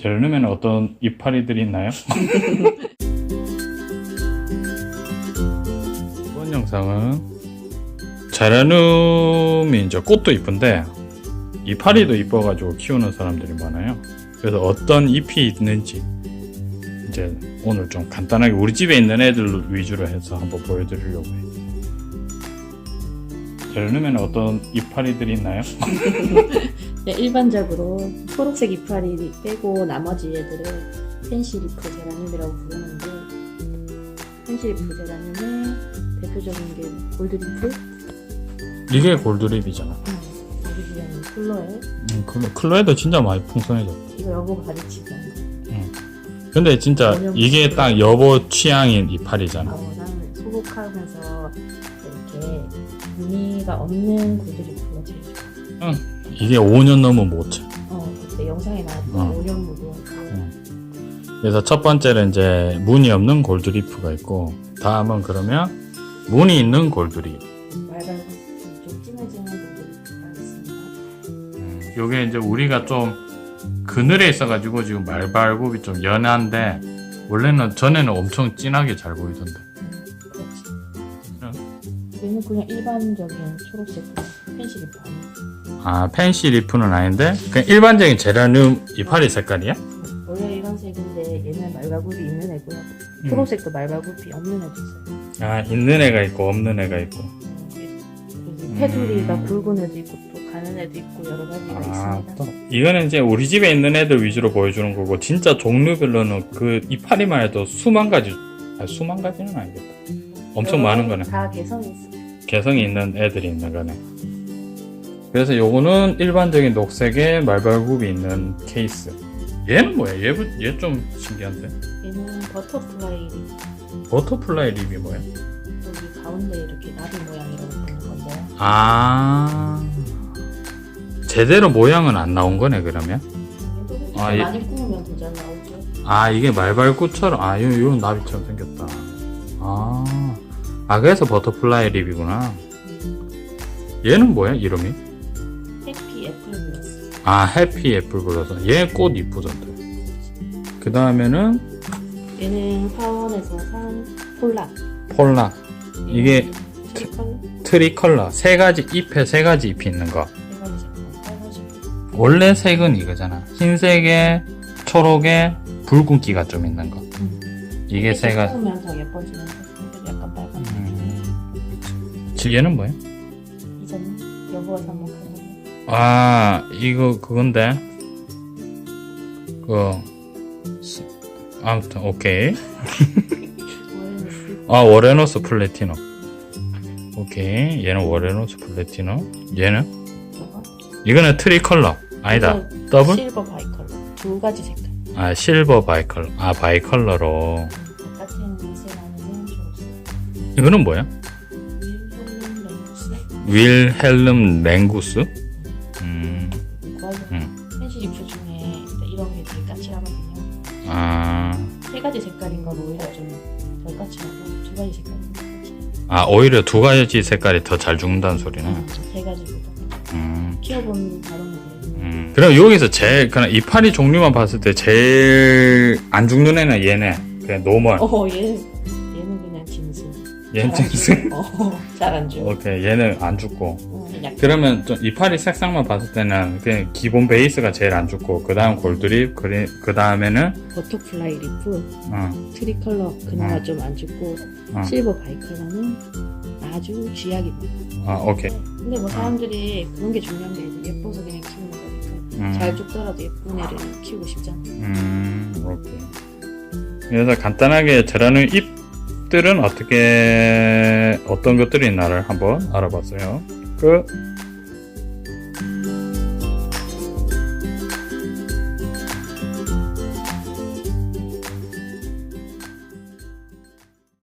제르누에는 어떤 이파리들이 있나요? 이번 영상은 제라늄이 이제 꽃도 이쁜데 이파리도 이뻐가지고 키우는 사람들이 많아요. 그래서 어떤 잎이 있는지 이제 오늘 좀 간단하게 우리 집에 있는 애들 위주로 해서 한번 보여드리려고 해요. 제라늄에는 어떤 이파리들이 있나요? 네, 일반적으로 초록색 이파리 빼고 나머지 애들을 펜시리프 제라늄이라고 부르는데 펜시리프 제라늄의 대표적인 게 골드리프, 이게 골드립이잖아. 오리지널 쿨러에 음, 클로, 클로에도 진짜 많이 풍성해졌다. 이거 여보가 가르치지 않는 근데 진짜 이게. 딱 여보 취향인 이파리잖아. 어, 나는 소복하면서 이렇게 무늬가 없는 골드리프가 제일 좋아. 이게 5년 넘으면 못 쳐. 어, 그때 영상에 나왔던 어. 5년 무도 그래서 첫 번째는 이제 무늬 없는 골드리프가 있고, 다음은 그러면 무늬 있는 골드립. 말발굽 좀 진해지는 골드리프가 있습니다. 음, 요게 이제 우리가 좀 그늘에 있어가지고 지금 말발굽이 좀 연한데, 원래는 전에는 엄청 진하게 잘 보이던데. 얘는 그냥 일반적인 초록색 펜시리프 아니야. 아, 펜시 리프는 아닌데, 그냥 일반적인 제라늄 이파리 색깔이야? 원래 이런 색인데 얘는 말발굽이 있는 애고요. 음. 초록색도 말발굽이 없는 애도 있어요. 아, 있는 애가 있고, 없는 애가 있고. 음, 테두리가 음. 굵은 애도 있고 또 가는 애도 있고 여러 가지가 아, 있습니다. 또 이거는 이제 우리 집에 있는 애들 위주로 보여주는 거고 진짜 종류별로는 그 이파리만 해도 수만 가지 아 수만 가지는 아니겠다 엄청 많은 거네 다 개성이 있어. 개성이 있는 애들이 있는 거네 그래서 요거는 일반적인 녹색의 말발굽이 있는 케이스 얘는 뭐야? 얘좀 신기한데 얘는 버터플라이 립. 버터플라이 립이 뭐야? 여기 가운데 이렇게 나비 모양이라고 보는 건데요. 아 제대로 모양은 안 나온 거네 그러면 아, 아, 얘- 많이 구우면 더잘 나오죠. 아 이게 말발굽처럼 아 요, 요 나비처럼 생겼다 아, 아 그래서 버터플라이 립이구나. 얘는 뭐야 이름이? 해피 애플 블러스. 아 해피 애플 블러서 얘꽃 이쁘던데. 그 다음에는 얘는 화원에서 산 폴라. 폴라. 이게 트리컬러? 트리 컬러. 세 가지 잎에 세 가지 잎이 있는 거. 원래 색은 이거잖아. 흰색에 초록에 붉은기가 좀 있는 거. 이게 세가 얘는 뭐야? 이제는 여보가 그런 아 이거 그건데 그 스- 아무튼 오케이. 아 워레노스 플래티넘 오케이 얘는 워레노스 플래티넘 얘는. 이거는 트리 컬러 아니다 더블 실버 바이컬러. 두 가지 색깔. 아 실버 바이컬러 아 바이컬러로 바깥에는 미세라는 초록색. 이거는 뭐야. 윌헬름 랭구스 음, 거의 음. 펜시리프 중에 이런 게 되게 까칠하거든요. 아, 세 가지 색깔인 건 오히려 좀덜 까칠하고 두 가지 색깔인 건 까칠해요. 아 오히려 두 가지 색깔이 더 잘 죽는다는 소리네 음, 세 가지보다 음. 키워본 다른 애들. 음, 그럼 여기서 제일 그냥 이파리 종류만 봤을 때 제일 안 죽는 애는 얘네 그냥 노멀 어, 얘. 얘는 잘안 죽어. 어, 잘안 죽어. 오케이 얘는 안 죽고 어, 약간 그러면 좀 이파리 색상만 봤을 때는 그냥 기본 베이스가 제일 안 죽고 그 다음 골드립 그 다음에는 버터플라이 리프, 어, 트리컬러 그나마 어. 좀안 죽고 어. 실버 바이컬러는 아주 쥐약입니다. 아 오케이 근데 뭐 사람들이 그런 게 중요한 게 아니라 예뻐서 그냥 키우는 거니까 음. 잘 죽더라도 예쁜 애를 키우고 싶잖아. 음 오케이 그래서 간단하게 제라늄 잎 들은 어떻게 어떤 것들이 있나를 한번 알아봤어요. 그